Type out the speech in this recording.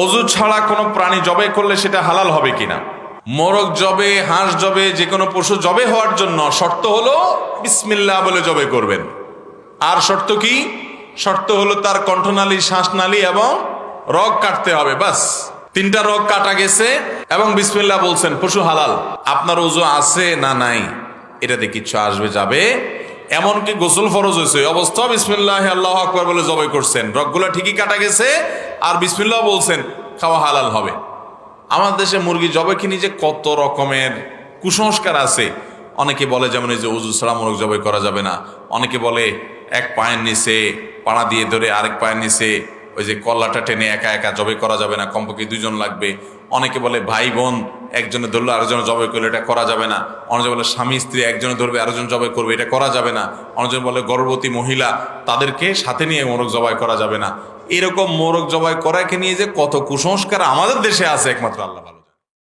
অজু ছাড়া কোনো প্রাণী জবে করলে সেটা হালাল হবে কিনা? মোরগ জবে, হাঁস জবে, যে কোনো পশু জবে হওয়ার জন্য শর্ত হলো বিসমিল্লাহ বলে জবে করবেন। আর শর্ত কি? শর্ত হলো তার কণ্ঠনালী, শ্বাসনালী এবং রগ কাটতে হবে, বাস। তিনটা রগ কাটা গেছে এবং বিসমিল্লাহ বলছেন, পশু হালাল, আপনার ওজু আছে না নাই? এটাতে কিচ্ছু আসবে, যাবে? এমনকি গোসল ফরজ হয়েছে অবস্থা বিসমিল্লাহ আল্লাহ আকবর বলে জবাই করছেন। রগগুলো ঠিকই কাটা গেছে আর বিসমিল্লাহ বলছেন, খাওয়া হালাল হবে। আমার দেশে মুরগি জবে কিনি যে কত রকমের কুসংস্কার আছে? অনেকে বলে যেমন এই যে উজু সালামূলক জবাই করা যাবে না। অনেকে বলে এক পায়ের নিচে পাড়া দিয়ে ধরে আরেক পায়ের নিচে ওই যে কল্লাটা টেনে একা একা জবে করা যাবে না, কমপক্ষে দুজন লাগবে। অনেকে বলে ভাই বোন একজনে ধরলো, আরেকজন জবাই করলে, এটা করা যাবে না। অনেকে বলে, স্বামী, স্ত্রী একজনে ধরবে, আরেকজন জবাই করবে, এটা করা যাবে না। অনেকজন বলে, গর্ভবতী মহিলা, তাদেরকে সাথে নিয়ে মোরগ জবাই করা যাবে না। এরকম মোরগ জবাই করাকে নিয়ে যে কত কুসংস্কার আমাদের দেশে আছে একমাত্র আল্লাহ